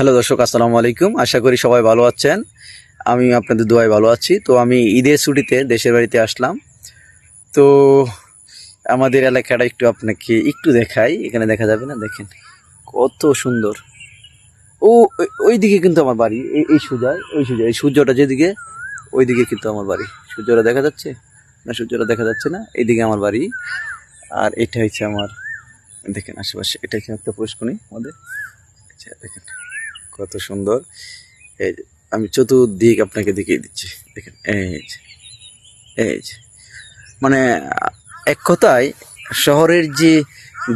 Hello দর্শক, আসসালামু আলাইকুম। আশা করি সবাই ভালো আছেন। আমি আপনাদের দুয়াই ভালো আছি। তো আমি ঈদের ছুটিতে দেশের বাড়িতে আসলাম। তো আমাদের এলাকাটা একটু আপনাকে একটু দেখাই। এখানে দেখা যাবে না? দেখেন, কত সুন্দর। ও, ওই- দিকে কিন্তু আমার বাড়ি। এই এই সুজায় ওই সুজা, এই সূর্যটা যেদিকে ওই দিকে কিন্তু আমার বাড়ি। সূর্যটা দেখা যাচ্ছে? না, সূর্যটা দেখা যাচ্ছে না? এইদিকে আমার বাড়ি। আর এটা হচ্ছে আমার, দেখেন আশেপাশে, এটা হচ্ছে একটা পুষ্কনি আমাদের। আচ্ছা দেখেন। কত সুন্দর। এই যে, আমি চতুর্দিক আপনাকে দেখিয়ে দিচ্ছি। দেখেন এই যে এই যে। মানে এক কথায় শহরের যে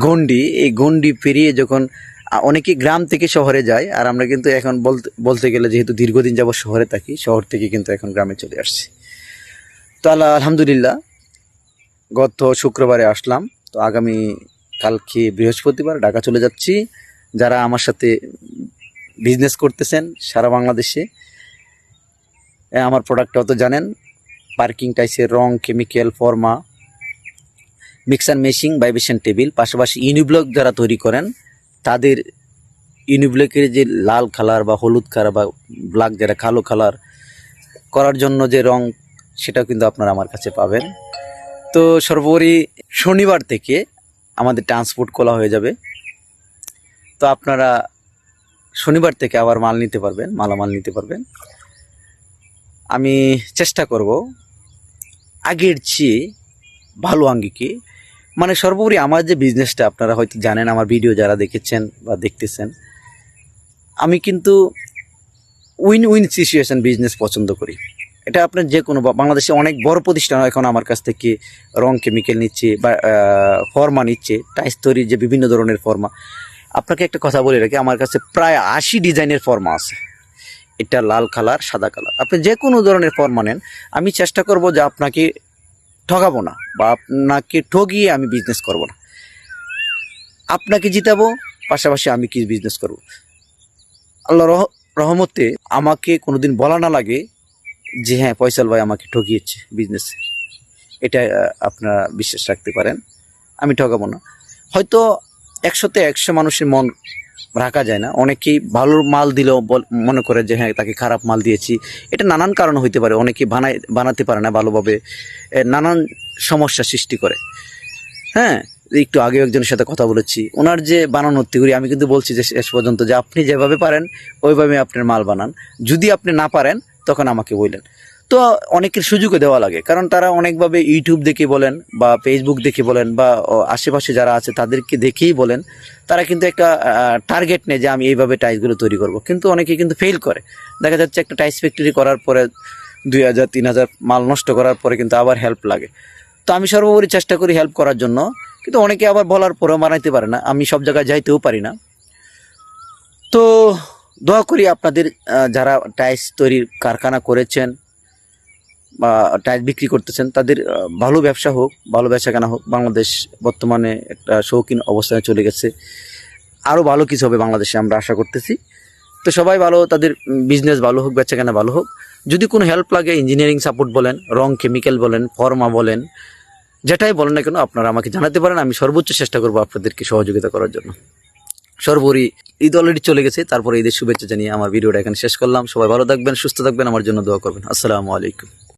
গন্ডি এই গন্ডি পেরিয়ে যখন অনেকে গ্রাম থেকে শহরে যায় আর আমরা কিন্তু এখন বলতে বলতে গেলে যেহেতু দীর্ঘদিন যাব শহরে থাকি শহর থেকে কিন্তু এখন গ্রামে চলে আসছি। তো আল্লাহ আলহামদুলিল্লাহ গত শুক্রবারে আসলাম। তো আগামী কালকে বৃহস্পতিবার ঢাকা চলে যাচ্ছি। যারা আমার সাথে বিজনেস করতেছেন সারা বাংলাদেশে। আমার প্রোডাক্টটাও তো জানেন পার্কিং টাইসের রং কেমিক্যাল ফর্মা মিক্সার মেশিং ভাইব্রেশন টেবিল পাশাপাশি ইউনিব্লক যারা তৈরি করেন, তাদের ইউনিব্লকের যে লাল কালার বা হলুদ কালার বা ব্ল্যাক যারা কালো কালার করার জন্য যে রং, সেটাও কিন্তু আপনারা আমার কাছে পাবেন। তো সর্বোপরি শনিবার থেকে আমাদের ট্রান্সপোর্ট খোলা হয়ে যাবে। তো আপনারা শনিবার থেকে আবার মাল নিতে পারবেন, মালামাল নিতে পারবেন। আমি চেষ্টা করব আগের চেয়ে ভালো আঙ্গিকে মানে সর্বোপরি আমার যে বিজনেসটা আপনারা হয়তো জানেন, আমার ভিডিও যারা দেখেছেন বা দেখতেছেন, আমি কিন্তু উইন উইন সিচুয়েশন বিজনেস পছন্দ করি। এটা আপনার যে কোনো, বাংলাদেশে অনেক বড় প্রতিষ্ঠান এখন আমার কাছ থেকে রং কেমিক্যাল নিচ্ছে বা ফর্মা নিচ্ছে টাইস তৈরির যে বিভিন্ন ধরনের ফর্মা। আপনাকে একটা কথা বলে রাখি, আমার কাছে প্রায় আশি ডিজাইনের ফর্মা আছে। এটা লাল কালার, সাদা কালার। আপনি যে কোনো ধরনের ফর্মা নেন, আমি চেষ্টা করব যে আপনাকে ঠকাবো না বা আপনাকে ঠগিয়ে আমি বিজনেস করব না। আপনাকে জিতাবো, পাশাপাশি আমি কি বিজনেস করব? আল্লাহ রহ, রহমতে আমাকে কোনোদিন বলা না লাগে যে হ্যাঁ ফয়সাল ভাই আমাকে ঠকিয়েছে বিজনেসে এটা আপনারা বিশ্বাস রাখতে পারেন। আমি ঠকাবো না। হয়তো একশোতে একশো মানুষের মন রাখা যায় না। অনেকেই ভালো মাল দিলেও মনে করে যে হ্যাঁ তাকে খারাপ মাল দিয়েছি। এটা নানান কারণ হইতে পারে। অনেকে বানায় বানাতে পারে না ভালোভাবে। নানান সমস্যা সৃষ্টি করে। হ্যাঁ একটু আগে একজনের সাথে কথা বলেছি। ওনার যে বানানোর থিওরি আমি কিন্তু বলছি যে, শেষ পর্যন্ত যে, আপনি যেভাবে পারেন ওইভাবে আপনার মাল বানান। যদি আপনি না পারেন, তখন আমাকে বললেন। তো অনেকের সুযোগও দেওয়া লাগে। কারণ তারা অনেকভাবে ইউটিউব দেখে বলেন বা ফেসবুক দেখে বলেন বা আশেপাশে যারা আছে তাদেরকে দেখেই বলেন, তারা কিন্তু একটা টার্গেট নেয় যে আমি এইভাবে টাইসগুলো তৈরি করব। কিন্তু অনেকে কিন্তু ফেল করে। দেখা যাচ্ছে একটা টাইস ফ্যাক্টরি করার পরে দুই হাজার, তিন হাজার মাল নষ্ট করার পরে কিন্তু আবার হেল্প লাগে। তো আমি সর্বোপরি চেষ্টা করি হেল্প করার জন্য। কিন্তু অনেকে আবার বলার পরেও মানাইতে পারে না। আমি সব জায়গায় যাইতেও পারি না। তো দোয়া করি আপনাদের যারা টাইস তৈরির কারখানা করেছেন বা টাইস বিক্রি করতেছেন, তাদের ভালো ব্যবসা হোক, ভালো ব্যবসা কেনা হোক, বাংলাদেশ বর্তমানে একটা শৌখিন অবস্থায় চলে গেছে। আরও ভালো কিছু হবে বাংলাদেশে আমরা আশা করতেছি। তো সবাই ভালো, তাদের বিজনেস ভালো হোক বেচা কেনা ভালো হোক। যদি কোনো হেল্প লাগে ইঞ্জিনিয়ারিং সাপোর্ট বলেন, রং কেমিক্যাল বলেন ফর্মা বলেন, যেটাই বলেন না কেন, আপনারা আমাকে জানাতে পারেন, আমি সর্বোচ্চ চেষ্টা করব আপনাদেরকে সহযোগিতা করার জন্য। সর্বোপরি ঈদ অলরেডি চলে গেছে, তারপরে ঈদের শুভেচ্ছা জানিয়ে আমার ভিডিওটা এখানে শেষ করলাম। সবাই ভালো থাকবেন, সুস্থ থাকবেন, আমার জন্য দোয়া করবেন। আসসালামু আলাইকুম।